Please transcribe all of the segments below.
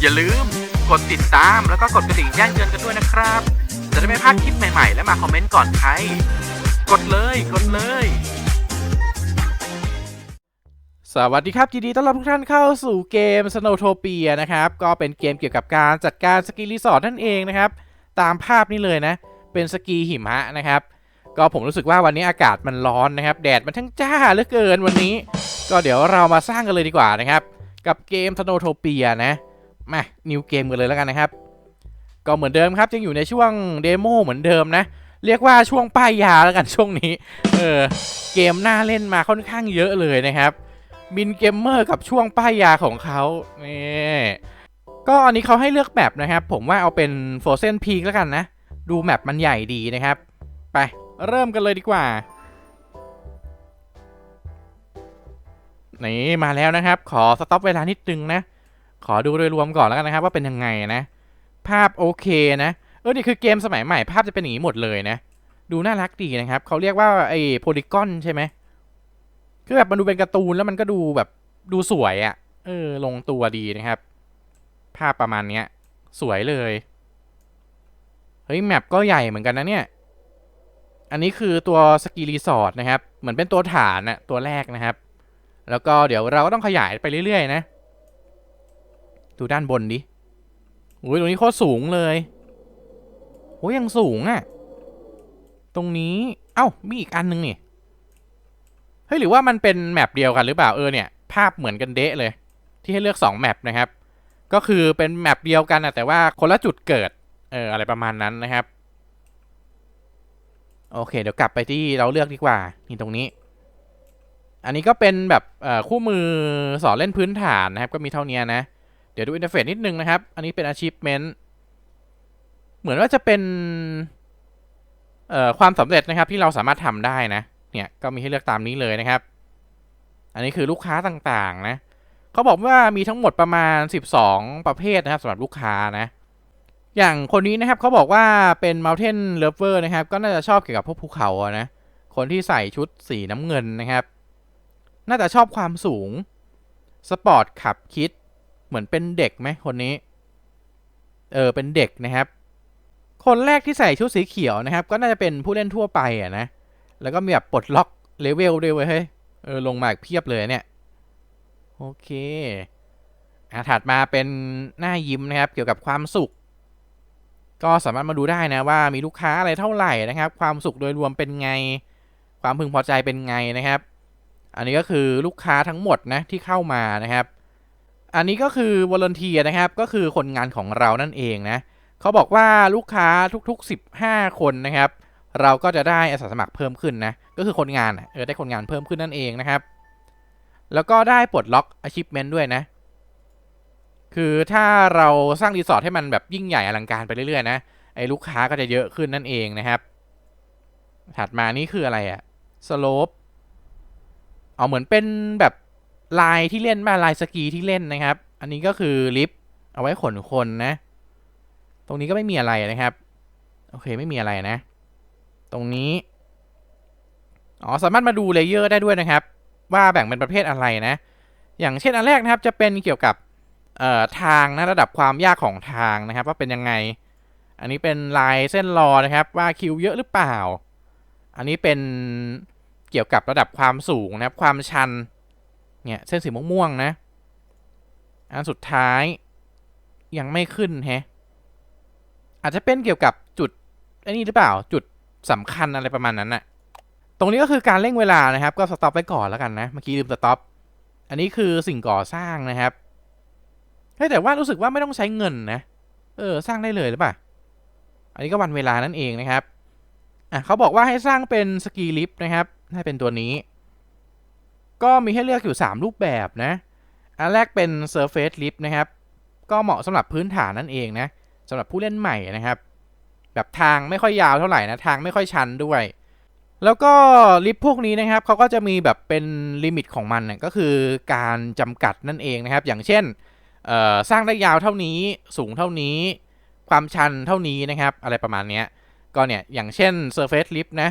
อย่าลืมกดติดตามแล้วก็กดกระดิ่งแจ้งเตือนกันด้วยนะครับ จะได้ไม่พลาดคลิปใหม่ๆ และมาคอมเมนต์ก่อนใคร กดเลยกดเลย สวัสดีครับยินดีต้อนรับทุกท่านเข้าสู่เกม Snowtopia นะครับ ก็เป็นเกมเกี่ยวกับการจัดการสกีรีสอร์ทนั่นเองนะครับ ตามภาพนี้เลยนะ เป็นสกีหิมะนะครับ ก็ผมรู้สึกว่าวันนี้อากาศมันร้อนนะครับ แดดมันทั้งจ้าเหลือเกินวันนี้ ก็เดี๋ยวเรามาสร้างกันเลยดีกว่านะครับ กับเกม Snowtopia นะ มานิวเกมกันเลยแล้วกันนะครับ ก็เหมือนเดิมครับยังอยู่ในช่วงเดโมเหมือนเดิมนะ เรียกว่าช่วงป้ายยาแล้วกันช่วงนี้ เออ เกมน่าเล่นมาค่อนข้างเยอะเลยนะครับบินเกมเมอร์กับช่วงป้ายยาของเขาเนี่ก็อันนี้เขาให้เลือกแมปนะครับ ผมว่าเอาเป็นโฟเซนพีกแล้วกันนะ ดูแมปมันใหญ่ดีนะครับ ไปเริ่มกันเลยดีกว่า นี่มาแล้วนะครับ ขอสต็อปเวลานิดนึงนะ ขอดูโดยรวมก่อนแล้วกันนะครับว่าเป็นยังไงนะ ภาพโอเคนะ เออนี่คือเกมสมัยใหม่ภาพจะเป็นอย่างนี้หมดเลยนะ ดูน่ารักดีนะครับเขาเรียกว่าไอ้โพลีกอนใช่ไหมคือแบบมันดูเป็นการ์ตูนแล้วมันก็ดูแบบดูสวยอะ่ะ เออ ลงตัวดีนะครับ ภาพประมาณเนี้ย สวยเลย เฮ้ยแมปก็ใหญ่เหมือนกันนะเนี่ย อันนี้คือตัวสกีรีสอร์ทนะครับ เหมือนเป็นตัวฐานนะตัวแรกนะครับ แล้วก็เดี๋ยวเราก็ต้องขยายไปเรื่อยๆนะ ดูด้านบนดิโอ้ยตรงนี้โคตรสูงเลยโอ้ยยังสูงอะ่ะ ตรงนี้ เอ้า มีอีกอันนึงนี่ เฮ้ย หรือว่ามันเป็นแมปเดียวกันหรือเปล่า เออเนี่ย ภาพเหมือนกันเดะเลย ที่ให้เลือก2แมปนะครับ ก็คือเป็นแมปเดียวกันนะแต่ว่าคนละจุดเกิด เอออะไรประมาณนั้นนะครับ โอเค เดี๋ยวกลับไปที่เราเลือกดีกว่า นี่ตรงนี้ อันนี้ก็เป็นแบบคู่มือสอนเล่นพื้นฐานนะครับ ก็มีเท่านี้นะ เดี๋ยวดูอินเทอร์เฟซนิดนึงนะครับ อันนี้เป็น achievement เหมือนว่าจะเป็นเอ่อความสำเร็จนะครับที่เราสามารถทำได้นะ เนี่ยก็มีให้เลือกตามนี้เลยนะครับ อันนี้คือลูกค้าต่างๆนะเขาบอกว่ามีทั้งหมดประมาณ 12 ประเภทนะครับสำหรับลูกค้านะ อย่างคนนี้นะครับเขาบอกว่าเป็น Mountain Lover นะครับ ก็น่าจะชอบเกี่ยวกับพวกภูเขาอะนะ คนที่ใส่ชุดสีน้ำเงินนะครับ น่าจะชอบความสูง สปอร์ตขับคิด เหมือนเป็นเด็กไหมคนนี้ เออ เป็นเด็กนะครับ คนแรกที่ใส่ชุดสีเขียวนะครับ ก็น่าจะเป็นผู้เล่นทั่วไปอะนะ แล้วก็มีแบบปลดล็อกเลเวลด้วยเว้ยเฮ้ย เออ ลงมาเพียบเลยเนี่ย โอเค อะ ถัดมาเป็นหน้ายิ้มนะครับ เกี่ยวกับความสุข ก็สามารถมาดูได้นะว่ามีลูกค้าอะไรเท่าไหร่นะครับ ความสุขโดยรวมเป็นไง ความพึงพอใจเป็นไงนะครับ อันนี้ก็คือลูกค้าทั้งหมดนะที่เข้ามานะครับ อันนี้ก็คือวอลเนเทียนะครับ ก็คือคนงานของเรานั่นเองนะเขาบอกว่าลูกค้าทุกๆ 15 คนนะครับ เราก็จะได้อาสาสมัครเพิ่มขึ้นนะ ก็คือคนงานเออได้คนงานเพิ่มขึ้นนั่นเองนะครับ แล้วก็ได้ปลดล็อก achievement ด้วยนะ คือถ้าเราสร้างรีสอร์ทให้มันแบบยิ่งใหญ่อลังการไปเรื่อยๆนะไอ้ลูกค้าก็จะเยอะขึ้นนั่นเองนะครับ ถัดมานี่คืออะไรอะสโลปเอาเหมือนเป็นแบบ ลายที่เล่นมาลายสกีที่เล่นนะครับ อันนี้ก็คือลิฟต์เอาไว้ขนคนนะ ตรงนี้ก็ไม่มีอะไรนะครับ โอเคไม่มีอะไรนะ ตรงนี้ อ๋อสามารถมาดูเลเยอร์ได้ด้วยนะครับ ว่าแบ่งเป็นประเภทอะไรนะ อย่างเช่นอันแรกนะครับจะเป็นเกี่ยวกับเอ่อทางนะระดับความยากของทางนะครับ ว่าเป็นยังไง อันนี้เป็นลายเส้นรอนะครับว่าคิวเยอะหรือเปล่า อันนี้เป็นเกี่ยวกับระดับความสูงนะครับความชัน เนี่ยเส้นสีม่วงๆนะ อันสุดท้ายยังไม่ขึ้นแฮะ อาจจะเป็นเกี่ยวกับจุดไอ้นี่หรือเปล่าจุดสำคัญอะไรประมาณนั้นน่ะตรงนี้ก็คือการเร่งเวลานะครับ ก็สต็อปไว้ก่อนแล้วกันนะ เมื่อกี้ลืมสต็อป อันนี้คือสิ่งก่อสร้างนะครับเฮ้แต่ว่ารู้สึกว่าไม่ต้องใช้เงินนะ เออ สร้างได้เลยหรือเปล่า อันนี้ก็วันเวลานั่นเองนะครับ อะเขาบอกว่าให้สร้างเป็นสกีลิฟต์นะครับ ให้เป็นตัวนี้ ก็มีให้เลือกอยู่ 3 รูปแบบนะ อันแรกเป็น Surface Lift นะครับ ก็เหมาะสำหรับพื้นฐานนั่นเองนะสำหรับผู้เล่นใหม่นะครับ แบบทางไม่ค่อยยาวเท่าไหร่นะทางไม่ค่อยชันด้วย แล้วก็ลิฟต์พวกนี้นะครับเขาก็จะมีแบบเป็นลิมิตของมันนะก็คือการจำกัดนั่นเองนะครับ อย่างเช่นสร้างได้ยาวเท่านี้สูงเท่านี้ ความชันเท่านี้นะครับ อะไรประมาณนี้ก็เนี่ยอย่างเช่น Surface Lift นะ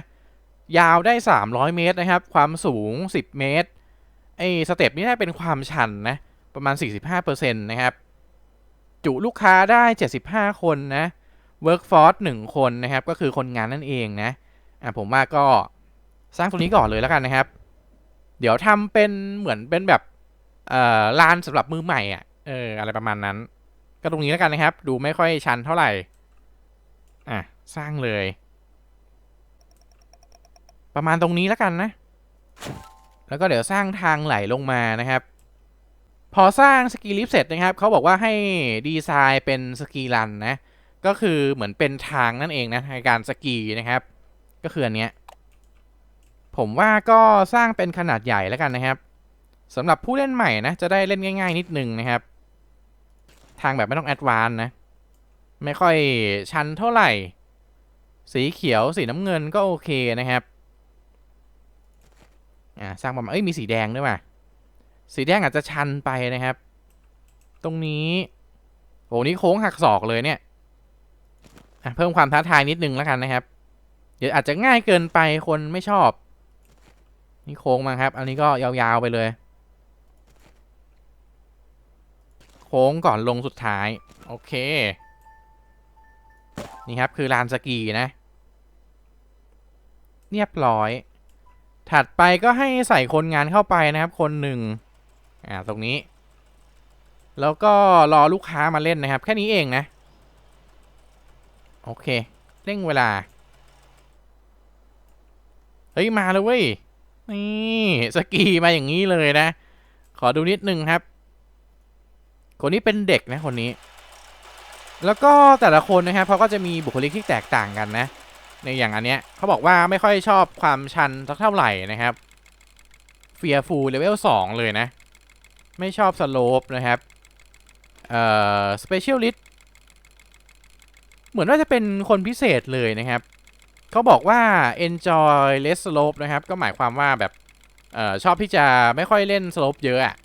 ยาวได้ 300 เมตรนะครับ ความสูง 10 เมตร ไอ้สเต็ปนี้ได้เป็นความชันนะประมาณ 45%นะครับ จุลูกค้าได้ 75 คนนะ workforce 1 คนนะครับ ก็คือคนงานนั่นเองนะอะผมว่าก็สร้างตรงนี้ก่อนเลยแล้วกันนะครับ เดี๋ยวทำเป็นเหมือนเป็นแบบเอ่อลานสำหรับมือใหม่อะเอออะไรประมาณนั้น ก็ตรงนี้แล้วกันนะครับ ดูไม่ค่อยชันเท่าไหร่อะสร้างเลย ประมาณตรงนี้แล้วกันนะ แล้วก็เดี๋ยวสร้างทางไหลลงมานะครับ พอสร้างสกีลิฟเสร็จนะครับเขาบอกว่าให้ดีไซน์เป็นสกีรันนะ ก็คือเหมือนเป็นทางนั่นเองนะในการสกีนะครับ ก็คืออันเนี้ยผมว่าก็สร้างเป็นขนาดใหญ่แล้วกันนะครับสำหรับผู้เล่นใหม่นะ จะได้เล่นง่าย ๆ นิดนึงนะครับ ทางแบบไม่ต้องแอดวานนะ ไม่ค่อยชันเท่าไหร่ สีเขียวสีน้ำเงินก็โอเคนะครับ อ่าสร้างประมาณเอ้ยมีสีแดงด้วยว่ะสีแดงอาจจะชันไปนะครับ ตรงนี้โหนี่โค้งหักศอกเลยเนี่ยเพิ่มความท้าทายนิดนึงแล้วกันนะครับ เดี๋ยวอาจจะง่ายเกินไปคนไม่ชอบ นี่โค้งมาครับ อันนี้ก็ยาวๆไปเลย โค้งก่อนลงสุดท้าย โอเค นี่ครับคือลานสกีนะ เรียบร้อย ถัดไปก็ให้ใส่คนงานเข้าไปนะครับ คนหนึ่งอ่าตรงนี้ แล้วก็รอลูกค้ามาเล่นนะครับ แค่นี้เองนะ โอเค เร่งเวลา เฮ้ย มาเลยเว้ย นี่สกีมาอย่างนี้เลยนะ ขอดูนิดนึงครับ คนนี้เป็นเด็กนะคนนี้ แล้วก็แต่ละคนนะครับเขาก็จะมีบุคลิกที่แตกต่างกันนะ ในอย่างอันเนี้ยเขาบอกว่าไม่ค่อยชอบความชันสักเท่าไหร่นะครับเฟียฟูเลเวล2เลยนะ ไม่ชอบสโลปนะครับ เอ่อสเปเชียลิสเหมือนว่าจะเป็นคนพิเศษเลยนะครับเขาบอกว่า enjoy less slope นะครับ ก็หมายความว่าแบบเอ่อชอบที่จะไม่ค่อยเล่นสโลปเยอะอะ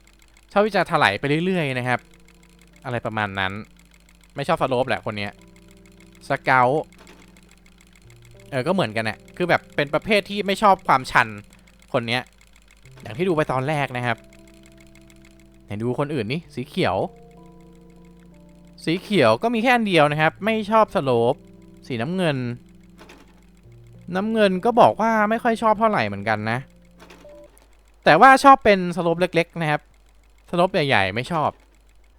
ชอบที่จะถลายไปเรื่อยๆนะครับ อะไรประมาณนั้น ไม่ชอบสโลปแหละคนเนี้ยสเกล เออก็เหมือนกันนะคือแบบเป็นประเภทที่ไม่ชอบความชันคนเนี้ย อย่างที่ดูไปตอนแรกนะครับไหนดูคนอื่นนี่สีเขียว สีเขียวก็มีแค่อันเดียวนะครับ ไม่ชอบสโลปสีน้ำเงิน น้ำเงินก็บอกว่าไม่ค่อยชอบเท่าไหร่เหมือนกันนะ แต่ว่าชอบเป็นสโลปเล็ก ๆ นะครับสโลปใหญ่ๆไม่ชอบ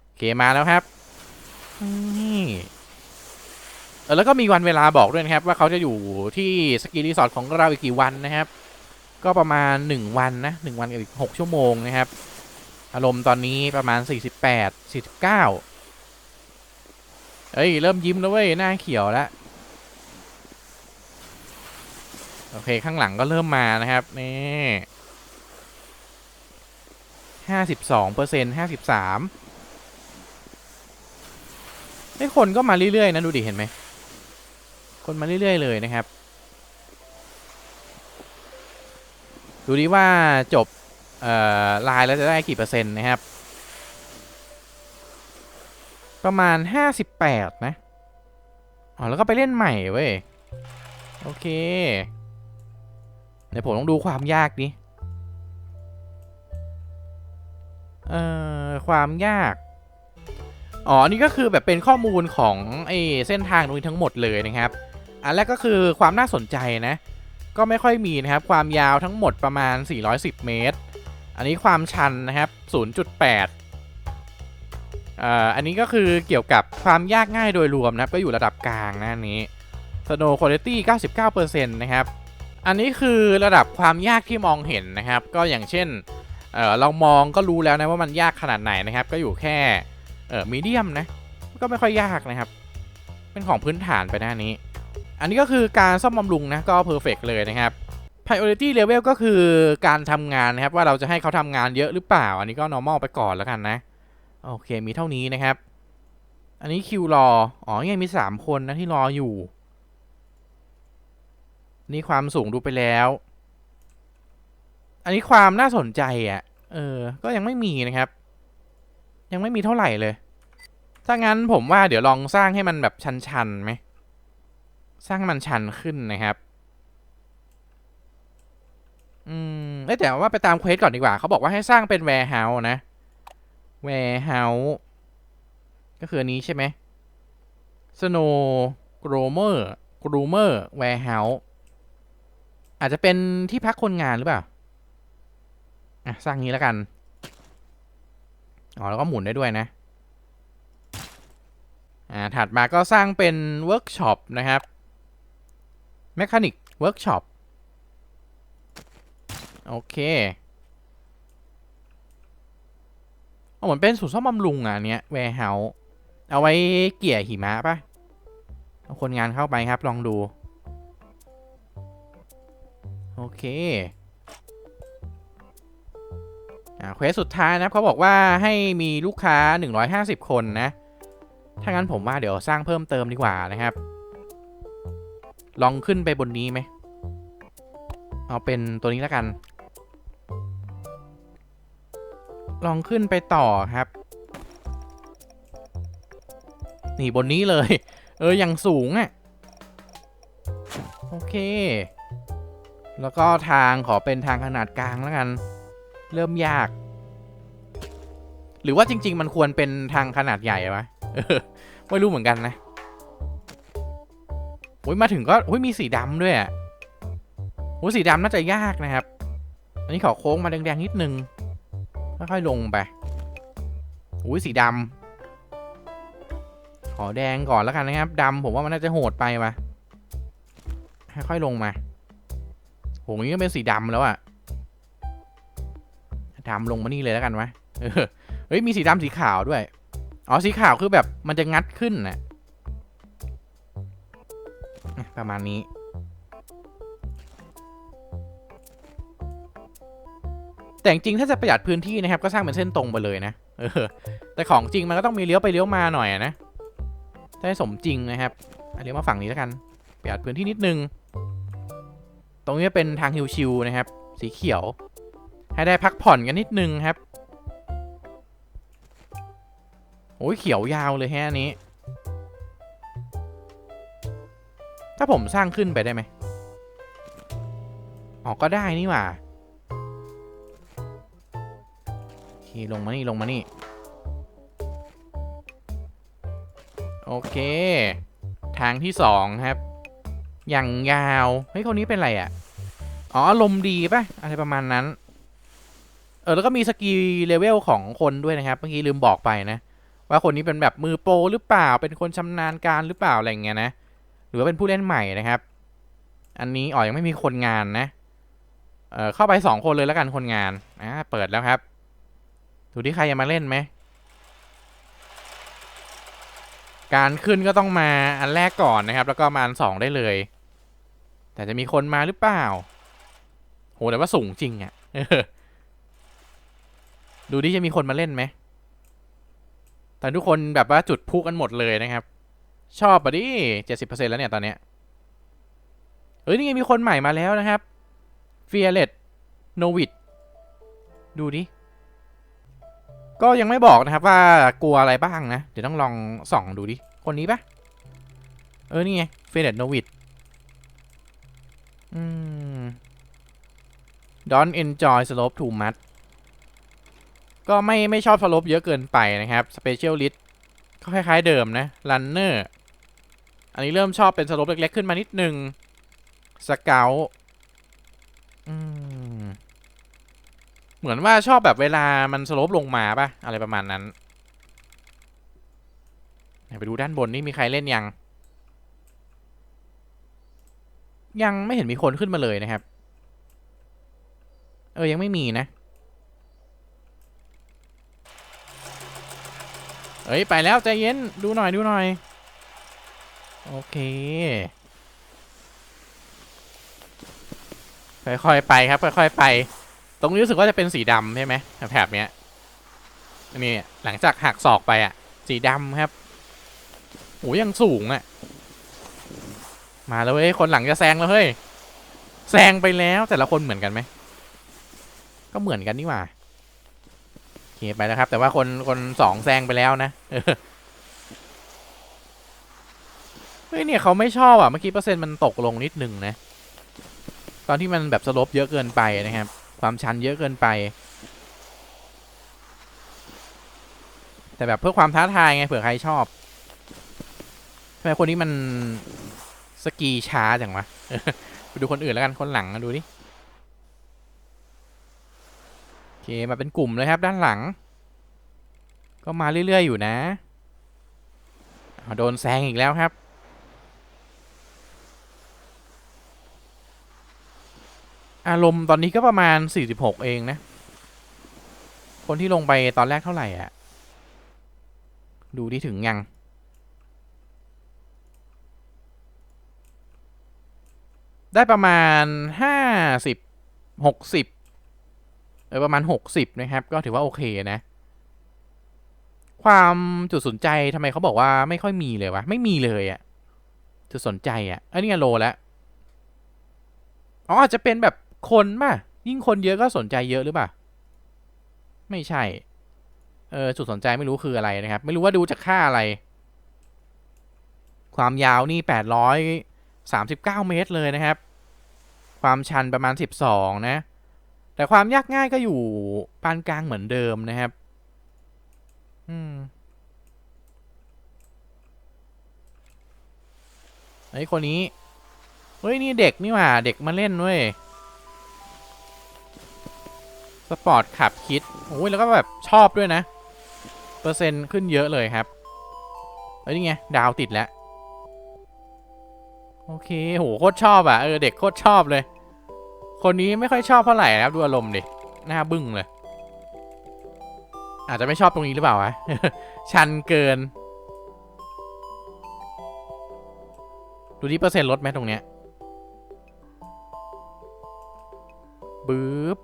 โอเคมาแล้วครับนี่ แล้วก็มีวันเวลาบอกด้วยนะครับ ว่าเขาจะอยู่ที่สกีรีสอร์ทของเราอีกกี่วันนะครับ ก็ประมาณ 1 วันนะ1วันกับอีก6ชั่วโมงนะครับ อารมณ์ตอนนี้ประมาณ 48 49 เอ้ย เริ่มยิ้มแล้วเว้ย หน้าเขียวแล้วโอเค ข้างหลังก็เริ่มมานะครับนี่ห้าสิบสองเปอร์เซ็นต์ห้าสิบสามไอ้คนก็มาเรื่อย ๆ นะ ดูดิ เห็นไหม คนมาเรื่อย ๆ เลยนะครับ ดูดิว่าจบลน์แล้วจะได้กี่เปอร์เซ็นต์นะครับ ประมาณห้าสิบแปดนะ อ๋อ แล้วก็ไปเล่นใหม่เว้ย โอเค เดี๋ยวผมต้องดูความยากดิเอ่อ ความยาก อ๋อ นี่ก็คือแบบเป็นข้อมูลของไอ้เส้นทางตรงนี้ทั้งหมดเลยนะครับ อันแรกก็คือความน่าสนใจนะ ก็ไม่ค่อยมีนะครับ ความยาวทั้งหมดประมาณ 410 เมตร อันนี้ความชันนะครับ 0.8อ่ออันนี้ก็คือเกี่ยวกับความยากง่ายโดยรวมนะครับ ก็อยู่ระดับกลางนะนี้ Snow Quality 99%นะครับ อันนี้คือระดับความยากที่มองเห็นนะครับ ก็อย่างเช่นเออเรามองก็รู้แล้วนะว่ามันยากขนาดไหนนะครับ ก็อยู่แค่เออมีเดียมนะ ก็ไม่ค่อยยากนะครับ เป็นของพื้นฐานไปหน้านี้ อันนี้ก็คือการซ่อมบำรุงนะก็เพอร์เฟกเลยนะครับ priority level ก็คือการทำงานนะครับว่าเราจะให้เขาทำงานเยอะหรือเปล่า อันนี้ก็ normal ไปก่อนแล้วกันนะ โอเคมีเท่านี้นะครับ อันนี้คิวรอ อ๋อยังมี 3 คนนะที่รออยู่ นี่ความสูงดูไปแล้ว อันนี้ความน่าสนใจอะ เออ ก็ยังไม่มีนะครับ ยังไม่มีเท่าไหร่เลย ถ้างั้นผมว่าเดี๋ยวลองสร้างให้มันแบบชันๆไหม สร้างมันชันขึ้นนะครับ อืมเอ้แต่ว่าไปตามเควสก่อนดีกว่า เขาบอกว่าให้สร้างเป็น warehouse นะ warehouse ก็คืออันนี้ใช่ไหม Snow Gromer Groomer Warehouse อาจจะเป็นที่พักคนงานหรือเปล่า อะ สร้างนี้แล้วกัน อ๋อ แล้วก็หมุนได้ด้วยนะ อ่า ถัดมาก็สร้างเป็นเวิร์กช็อปนะครับ แมคานิกเวิร์กช็อปโอเคเอาเหมือนเป็นศูนย์ซ่อมบำรุงอะเนี้ยแวร์เฮาส์เอาไว้เกี่ยหิมะปะเอาคนงานเข้าไปครับลองดู โอเคอ่าเควสสุดท้ายนะครับเขาบอกว่าให้มีลูกค้า 150 คนนะ ถ้างั้นผมว่าเดี๋ยวสร้างเพิ่มเติมดีกว่านะครับ ลองขึ้นไปบนนี้ไหม เอาเป็นตัวนี้แล้วกัน ลองขึ้นไปต่อครับ นี่บนนี้เลย เออ อย่างสูงอะ่ะ โอเค แล้วก็ทางขอเป็นทางขนาดกลางแล้วกัน เริ่มยาก หรือว่าจริง ๆ มันควรเป็นทางขนาดใหญ่ปะเออไม่รู้เหมือนกันนะ โอ้ยมาถึงก็โอ้ยมีสีดำด้วยอะโอ้ยสีดำน่าจะยากนะครับ อันนี้ขอโค้งมาแดงๆนิดนึงค่อยๆลงไปโอ้ยสีดำขอแดงก่อนแล้วกันนะครับดำผมว่ามันน่าจะโหดไปวะค่อยๆลงมาโหนี่ก็เป็นสีดำแล้วอะดำลงมานี่เลยแล้วกันวะเออเฮ้ยมีสีดำสีขาวด้วย อ๋อสีขาวคือแบบมันจะงัดขึ้นนะ่ะ ประมาณนี้ แต่จริงถ้าจะประหยัดพื้นที่นะครับ ก็สร้างเป็นเส้นตรงไปเลยนะเออแต่ของจริงมันก็ต้องมีเลี้ยวไปเลี้ยวมาหน่อยอะนะถ้าให้สมจริงนะครับอะเลี้ยวมาฝั่งนี้แล้วกันประหยัดพื้นที่นิดนึง ตรงนี้เป็นทางฮิวชิวนะครับ สีเขียว ให้ได้พักผ่อนกันนิดนึงครับโอ้ยเขียวยาวเลยแฮะอัน ถ้าผมสร้างขึ้นไปได้ไหมอ๋อก็ได้นี่หว่าโอเคลงมานี่ลงมานี่ โอเค ทางที่สองครับ อย่างยาว เฮ้ยคนนี้เป็นอะไรอะ่ะ อ๋ออารมณ์ดีป่ะ อะไรประมาณนั้น เออแล้วก็มีสกีเลเวลของคนด้วยนะครับ เมื่อกี้ลืมบอกไปนะ ว่าคนนี้เป็นแบบมือโปรหรือเปล่า เป็นคนชำนาญการหรือเปล่าอะไรเงี้ยนะ หรือว่าเป็นผู้เล่นใหม่นะครับ อันนี้อ๋อยังไม่มีคนงานนะ เออเข้าไปสองคนเลยแล้วกันคนงานอ่าเปิดแล้วครับ ดูที่ใครจะมาเล่นไหม การขึ้นก็ต้องมาอันแรกก่อนนะครับ แล้วก็มาอันสองได้เลย แต่จะมีคนมาหรือเปล่า โหแต่ว่าสูงจริงอะ่ะดูดิจะมีคนมาเล่นไหมแต่ทุกคนแบบว่าจุดพุกันหมดเลยนะครับ ชอบปะดิเจ็ดสิบเปอร์เซ็นแล้วเนี่ยตอนเนี้ยเอ้ยนี่ไงมีคนใหม่มาแล้วนะครับ f e a r l e s s n o v i c ดูดิ ก็ยังไม่บอกนะครับว่ากลัวอะไรบ้างนะ เดี๋ยวต้องลองส่องดูดิ คนนี้ปะเออ นี่ไง f e a r l e s s n o v i c อืม Don't enjoy slope too much ก็ไม่ไม่ชอบสโลปเยอะเกินไปนะครับ Specialist ก็คล้ายๆเดิมนะ Runner อันนี้เริ่มชอบเป็นสโลปเล็ก ๆ ขึ้นมานิดนึง Scout อืมเหมือนว่าชอบแบบเวลามันสโลปลงมาปะอะไรประมาณนั้นไหนไปดูด้านบนนี่มีใครเล่นยัง ยังไม่เห็นมีคนขึ้นมาเลยนะครับ เออยังไม่มีนะเอ้ยไปแล้วใจเย็นดูหน่อยดูหน่อย โอเค ค่อยๆไปครับ ค่อยๆไป ตรงนี้รู้สึกว่าจะเป็นสีดำใช่ไหมแถบเนี้ยนนี้หลังจากหักศอกไปอะ สีดำครับโหยังสูงอะ มาแล้วเว้ย คนหลังจะแซงแล้วเฮ้ย แซงไปแล้วแต่ละคนเหมือนกันไหม ก็เหมือนกันนี่หว่าโอเคไปแล้วครับ แต่ว่าคนคนสองแซงไปแล้วนะ เออเฮ้ยเนี่ยเขาไม่ชอบอะเมื่อกี้เปอร์เซ็นต์มันตกลงนิดนึงนะ ตอนที่มันแบบสลบเยอะเกินไปนะครับ ความชันเยอะเกินไป แต่แบบเพื่อความท้าทายไงเผื่อใครชอบทำไมคนนี้มันสกีช้าจังวะไปดูคนอื่นแล้วกันคนหลังดูดิโอเคมาเป็นกลุ่มเลยครับด้านหลัง ก็มาเรื่อยๆอยู่นะโดนแซงอีกแล้วครับ อารมณ์ตอนนี้ก็ประมาณ 46 เองนะ คนที่ลงไปตอนแรกเท่าไหร่อะดูที่ถึงยัง ได้ประมาณ 50 60เออประมาณ 60 นะครับ ก็ถือว่าโอเคนะ ความจุดสนใจทำไมเขาบอกว่าไม่ค่อยมีเลยวะ ไม่มีเลยอะจุดสนใจอะอันนี้โลแล้วอ๋ออาจจะเป็นแบบ คนป่ะ ยิ่งคนเยอะก็สนใจเยอะหรือเปล่า ไม่ใช่ เออจุดสนใจไม่รู้คืออะไรนะครับ ไม่รู้ว่าดูจากค่าอะไร ความยาวนี่แปดร้อยสามสิบเก้าเมตรเลยนะครับ ความชันประมาณสิบสองนะ แต่ความยากง่ายก็อยู่ปานกลางเหมือนเดิมนะครับ อืมไอ้คนนี้ เฮ้ย นี่เด็กนี่หว่า เด็กมาเล่นเว้ย สปอร์ตขับคิดโอ้ยแล้วก็แบบชอบด้วยนะ เปอร์เซ็นต์ขึ้นเยอะเลยครับเฮ้ยนี่ไง ดาวติดแล้ว โอเคโหโคตรชอบอะเออเด็กโคตรชอบเลย คนนี้ไม่ค่อยชอบเท่าไหร่นะครับดูอารมณ์ดิหน้าบึ้งเลย อาจจะไม่ชอบตรงนี้หรือเปล่าวะชันเกิน ดูที่เปอร์เซ็นต์ลดไหมตรงเนี้ยบึ๊บ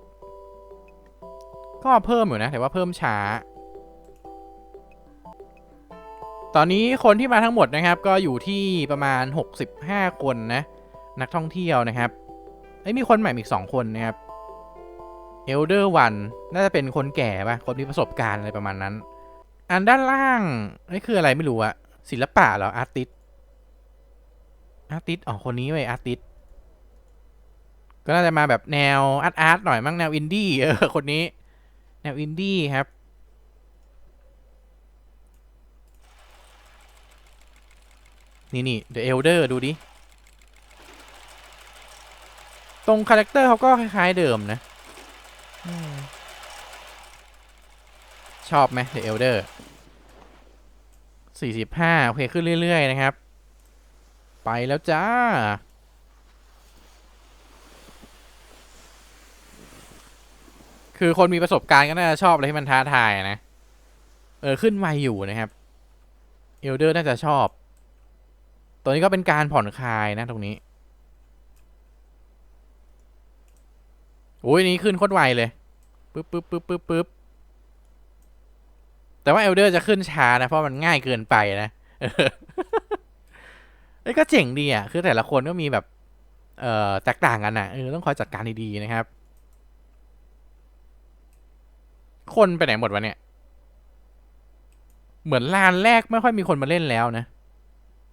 ก็เพิ่มอยู่นะ แต่ว่าเพิ่มช้า ตอนนี้คนที่มาทั้งหมดนะครับ ก็อยู่ที่ประมาณ 65 คนนะ นักท่องเที่ยวนะครับไอ้มีคนใหม่อีก 2 คนนะครับ Elder One น่าจะเป็นคนแก่ปะคนมีประสบการณ์อะไรประมาณนั้น อันด้านล่างนี่คืออะไรไม่รู้อะศิลปะเหรออาร์ติสอาร์ติสอ๋อคนนี้เว้ยอาร์ติสก็น่าจะมาแบบแนวอาร์ตอาร์ตหน่อยมั้งแนวอินดี้เออคนนี้ แนวอินดี้ครับ นี่นี่ The Elder ดูดิ ตรงคาแรคเตอร์เขาก็คล้าย ๆ เดิมนะอืมชอบไหม The Elder 45 โอเค ขึ้นเรื่อย ๆ นะครับ ไปแล้วจ้า คือคนมีประสบการณ์ก็น่าจะชอบอะไรที่มันท้าทายนะ เออขึ้นไวอยู่นะครับเอลเดอร์น่าจะชอบ ตัวนี้ก็เป็นการผ่อนคลายนะตรงนี้โอ้ยนี้ขึ้นโคตรไวเลยปึ๊บปึ๊บปึ๊บปึ๊บปึ๊บแต่ว่าเอลเดอร์จะขึ้นช้านะ เพราะมันง่ายเกินไปนะเอ้ก็เจ๋งดีอะ คือแต่ละคนก็มีแบบ เอ่อแตกต่างกันอะเออต้องคอยจัดการดีๆนะครับ คนไปไหนหมดวะเนี่ย เหมือนลานแรกไม่ค่อยมีคนมาเล่นแล้วนะ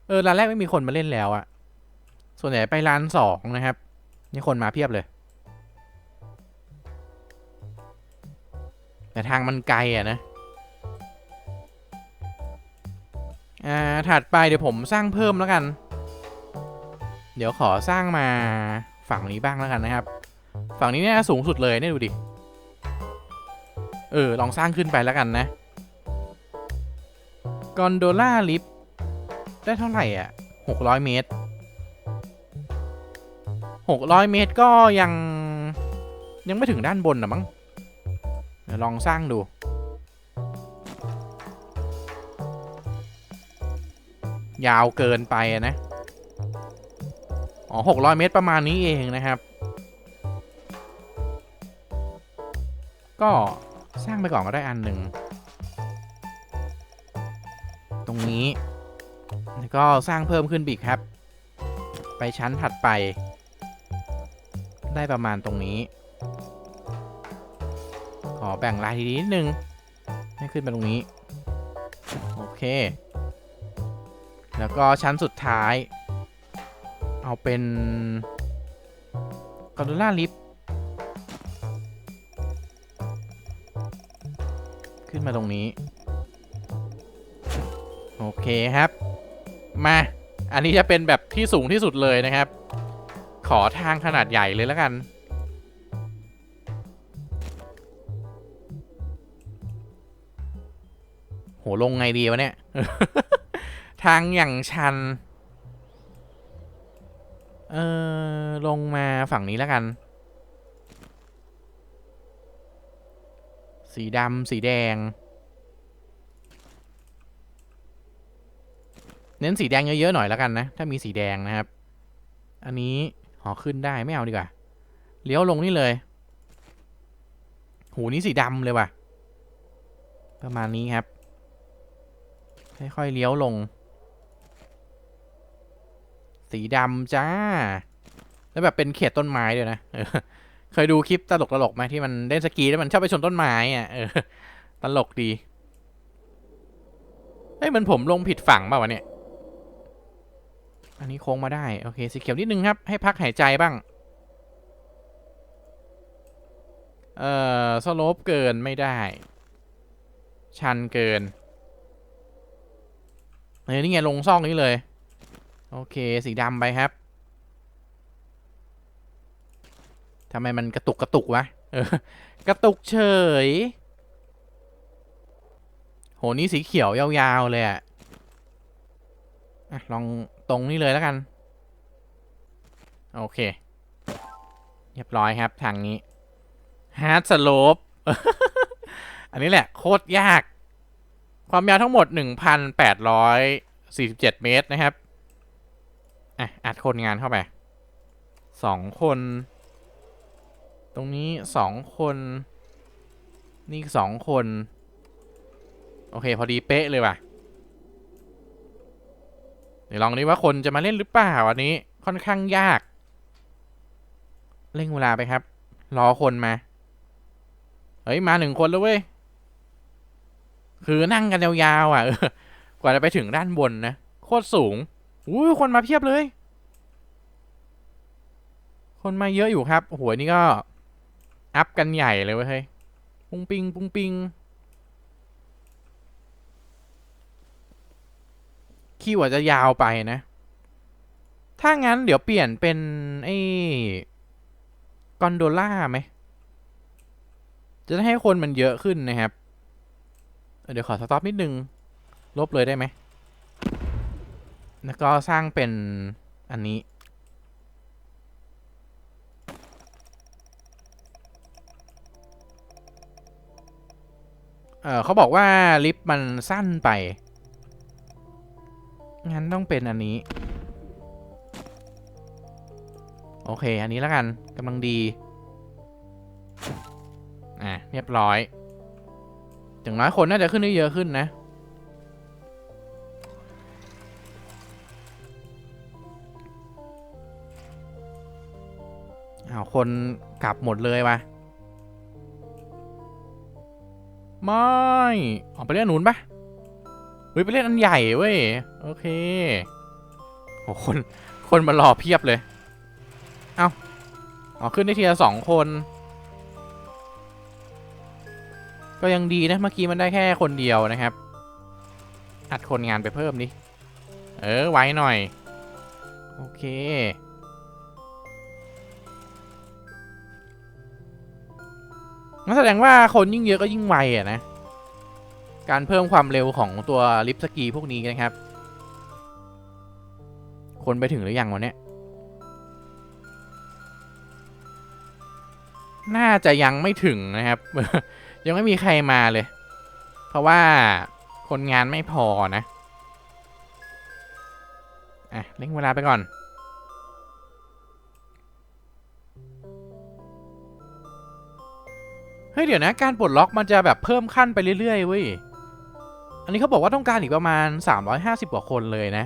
เออลานแรกไม่มีคนมาเล่นแล้วอะส่วนใหญ่ไปลานสองนะครับ นี่คนมาเพียบเลย แต่ทางมันไกลอะนะอ่าถัดไปเดี๋ยวผมสร้างเพิ่มแล้วกัน เดี๋ยวขอสร้างมาฝั่งนี้บ้างแล้วกันนะครับ ฝั่งนี้เนี่ยสูงสุดเลยเนี่ยดูดิ เออ ลองสร้างขึ้นไปแล้วกันนะ กอนโดล่าลิฟได้เท่าไหร่อะหกร้อยเมตรหกร้อยเมตรก็ยังยังไม่ถึงด้านบนนะมั้งลองสร้างดู ยาวเกินไปนะ อ๋อหกร้อยเมตรประมาณนี้เองนะครับ ก็ สร้างไปก่อนก็ได้อันหนึ่ง ตรงนี้ แล้วก็สร้างเพิ่มขึ้นบีกครับ ไปชั้นถัดไป ได้ประมาณตรงนี้ ขอแบ่งลายทีนิดนึง ให้ขึ้นไปตรงนี้ โอเค แล้วก็ชั้นสุดท้าย เอาเป็นกอร์ดูล่าลิฟขึ้ มาตรงนี้ โอเคครับ มา อันนี้จะเป็นแบบที่สูงที่สุดเลยนะครับ ขอทางขนาดใหญ่เลยแล้วกัน โหลงไงดีวะเนี่ย ทางอย่างชัน เออลงมาฝั่งนี้แล้วกัน สีดำสีแดง เน้นสีแดงเยอะๆหน่อยแล้วกันนะ ถ้ามีสีแดงนะครับ อันนี้หอขึ้นได้ไม่เอาดีกว่าเลี้ยวลงนี่เลย หูนี้สีดำเลยว่ะ ประมาณนี้ครับ ค่อยๆเลี้ยวลง สีดำจ้า แล้วแบบเป็นเขตต้นไม้ด้วยนะ เคยดูคลิปตลกตลกๆไหมที่มันเล่นสกีแล้วมันชอบไปชนต้นไม้อะเออตลกดีเอ้ยเหมันผมลงผิดฝั่งป่าวะเนี่ย อันนี้โค้งมาได้ โอเค สีเขียวนิดนึงครับ ให้พักหายใจบ้าง เอ่อสโลปเกินไม่ได้ ชันเกินเฮ้ยนี่ไงลงซอกนี้เลย โอเค สีดำไปครับ ทำไมมันกระตุกกระตุกวะ เออกระตุกเฉย โหนี่สีเขียวยาวๆเลยอะอะลองตรงนี้เลยแล้วกัน โอเค เรียบร้อยครับทางนี้ hard slope อันนี้แหละ โคตรยาก ความยาวทั้งหมด 1,847 เมตรนะครับ อะ อัดคนงานเข้าไปสองคน ตรงนี้สองคน นี่สองคน โอเค พอดีเป๊ะเลยว่ะเดี๋ยวลองดิว่าคนจะมาเล่นหรือเปล่าอันนี้ค่อนข้างยาก เร่งเวลาไปครับ รอคนมา เฮ้ย มาหนึ่งคนแล้วเว้ย คือนั่งกันยาวๆอะกว่าจะไปถึงด้านบนนะ โคตรสูงอุ้คนมาเพียบเลย คนมาเยอะอยู่ครับโอ้โหนี่ก็ อัพกันใหญ่เลยเว้ยเฮ้ยปุ้งปิงปุ้งปิงคิวอาจจะยาวไปนะ ถ้างั้นเดี๋ยวเปลี่ยนเป็นไอ้กอนโดล่าไหม จะได้ให้คนมันเยอะขึ้นนะครับเออเดี๋ยวขอสต็อปนิดนึง ลบเลยได้ไหม แล้วก็สร้างเป็นอันนี้ เออเขาบอกว่าลิฟต์มันสั้นไป งั้นต้องเป็นอันนี้ โอเค อันนี้แล้วกันกำลังดี อะ เรียบร้อยอย่างน้อยคนน่าจะขึ้นได้เยอะขึ้นนะอ้าคนกลับหมดเลยว่ะ ไม่ออกไปเล่นนนุนปะเฮ้ยไปเล่นอันใหญ่เว้ย โอเคโอ้คน คนมารอเพียบเลย เอา้าอ๋อขึ้นได้ทีละสองคน ก็ยังดีนะเมื่อกี้มันได้แค่คนเดียวนะครับ อัดคนงานไปเพิ่มดิ เออไว้หน่อย โอเค งั้นแสดงว่าคนยิ่งเยอะก็ยิ่งไวอะนะ การเพิ่มความเร็วของตัวลิฟต์สกีพวกนี้นะครับ คนไปถึงหรือยังวะเนี่ยน่าจะยังไม่ถึงนะครับ ยังไม่มีใครมาเลย เพราะว่าคนงานไม่พอนะ อะเล่งเวลาไปก่อน เฮ้ยเดี๋ยวนะการปลดล็อกมันจะแบบเพิ่มขั้นไปเรื่อยๆเว้ย อันนี้เขาบอกว่าต้องการอีกประมาณ 350 กว่าคนเลยนะ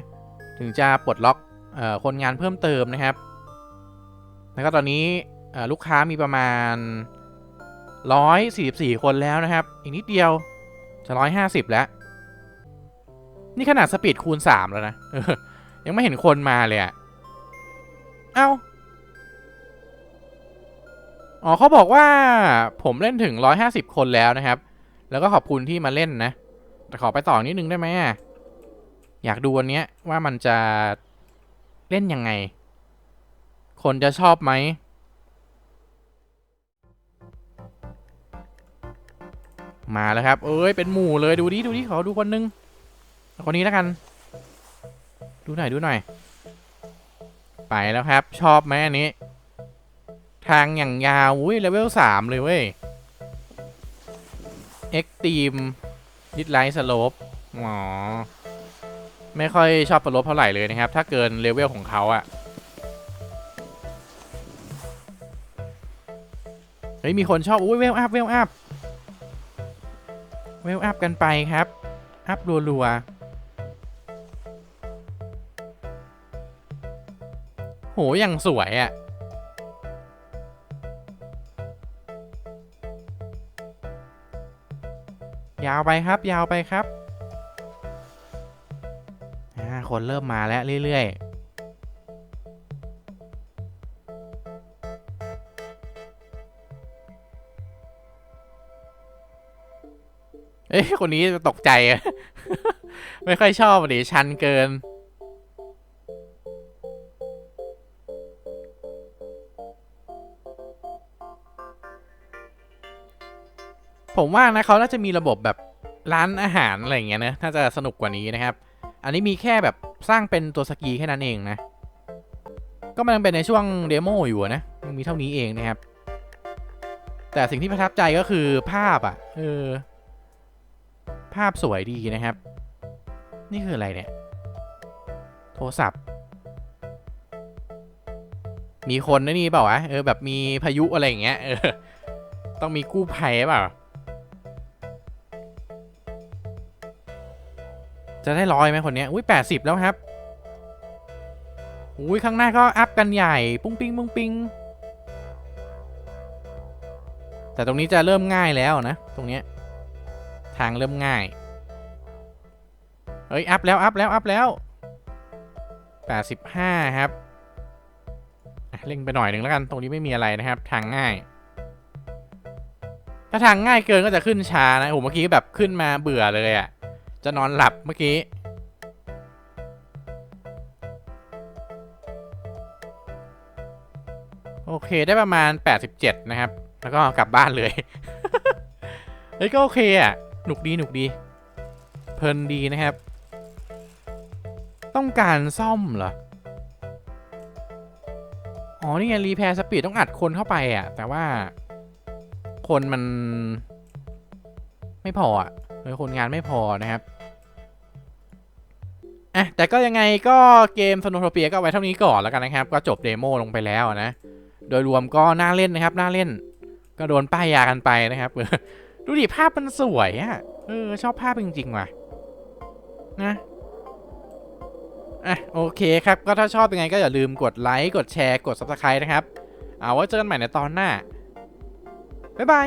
ถึงจะปลดล็อกออคนงานเพิ่มเติมนะครับ แล้วก็ตอนนี้ลูกค้ามีประมาณ 144 คนแล้วนะครับ อีกนิดเดียวจะ 150 แล้ว นี่ขนาดสปีดคูณ 3 แล้วนะยังไม่เห็นคนมาเลยอะเอ้า อ๋อเขาบอกว่าผมเล่นถึง 150 คนแล้วนะครับ แล้วก็ขอบคุณที่มาเล่นนะ แต่ขอไปต่อนิดนึงได้ไหมอยากดูวันนี้ว่ามันจะเล่นยังไง คนจะชอบไหม มาแล้วครับ เอ้ย เป็นหมู่เลยดูดิดูดิขอดูคนนึง คนนี้แล้วกัน ดูหน่อยดูหน่อย ไปแล้วครับ ชอบไหมอันนี้ ทางอย่างยาวอุ้ยเลเวลสามเลยเว้ยเอ็กตีมดิดไลท์สโลปอ๋อ ไม่ค่อยชอบสโลปเท่าไหร่เลยนะครับ ถ้าเกินเลเวลของเขาอะเฮ้ยมีคนชอบอุ้ยเวลอัพเวลอัพเวลอัพกันไปครับ อัพรัวๆโหอย่างสวยอะ่ะาวไปครับ ยาวไปครับคนเริ่มมาแล้วเรื่อยๆ เอ้ยคนนี้ตกใจอะไม่ค่อยชอบดิชันเกิน ผมว่านะเขาน่าจะมีระบบแบบร้านอาหารอะไรอย่างเงี้ยนะน่าจะสนุกกว่านี้นะครับ อันนี้มีแค่แบบสร้างเป็นตัวสกีแค่นั้นเองนะ ก็มันยังเป็นในช่วงเดโมอยู่นะยังมีเท่านี้เองนะครับ แต่สิ่งที่ประทับใจก็คือภาพอะเออภาพสวยดีนะครับ นี่คืออะไรเนี่ย โทรศัพท์ มีคนนะนี่เปล่าวะเออแบบมีพายุอะไรอย่างเงี้ยเออต้องมีกู้ภัยเปล่า จะได้ร้อยไหมคนนี้อุ้ยแปดสิบแล้วครับอุ้ยข้างหน้าก็อัพกันใหญ่ ปุ้งปิ้งปุ้งปิ้งแต่ตรงนี้จะเริ่มง่ายแล้วนะ ตรงนี้ทางเริ่มง่าย เฮ้ย อัพแล้ว อัพแล้ว อัพแล้ว 85 ครับเร่งไปหน่อยหนึ่งแล้วกัน ตรงนี้ไม่มีอะไรนะครับ ทางง่าย ถ้าทางง่ายเกินก็จะขึ้นช้านะโอ้โหเมื่อกี้แบบขึ้นมาเบื่อเลยอะ่ะ จะนอนหลับเมื่อกี้ โอเคได้ประมาณ 87 นะครับ แล้วก็กลับบ้านเลย เฮ้ยก็โอเคอะ หนุกดีหนุกดี เพลินดีนะครับ ต้องการซ่อมเหรอ อ๋อ นี่ไงรีแพร์สปีดต้องอัดคนเข้าไปอะ แต่ว่าคนมัน ไม่พออะ เออคนงานไม่พอนะครับอะแต่ก็ยังไงก็เกมสโนโทเปียก็เอาไว้เท่านี้ก่อนแล้วกันนะครับ ก็จบเดโมลงไปแล้วนะ โดยรวมก็น่าเล่นนะครับ น่าเล่น ก็โดนป้ายยากันไปนะครับ ดูดิภาพมันสวยอะ่ะเออชอบภาพจริงๆว่ะนะอะโอเคครับ ก็ถ้าชอบยังไงก็อย่าลืมกดไลค์ กดแชร์ กด subscribe นะครับ เอาไว้เจอกันใหม่ในตอนหน้า บ๊ายบาย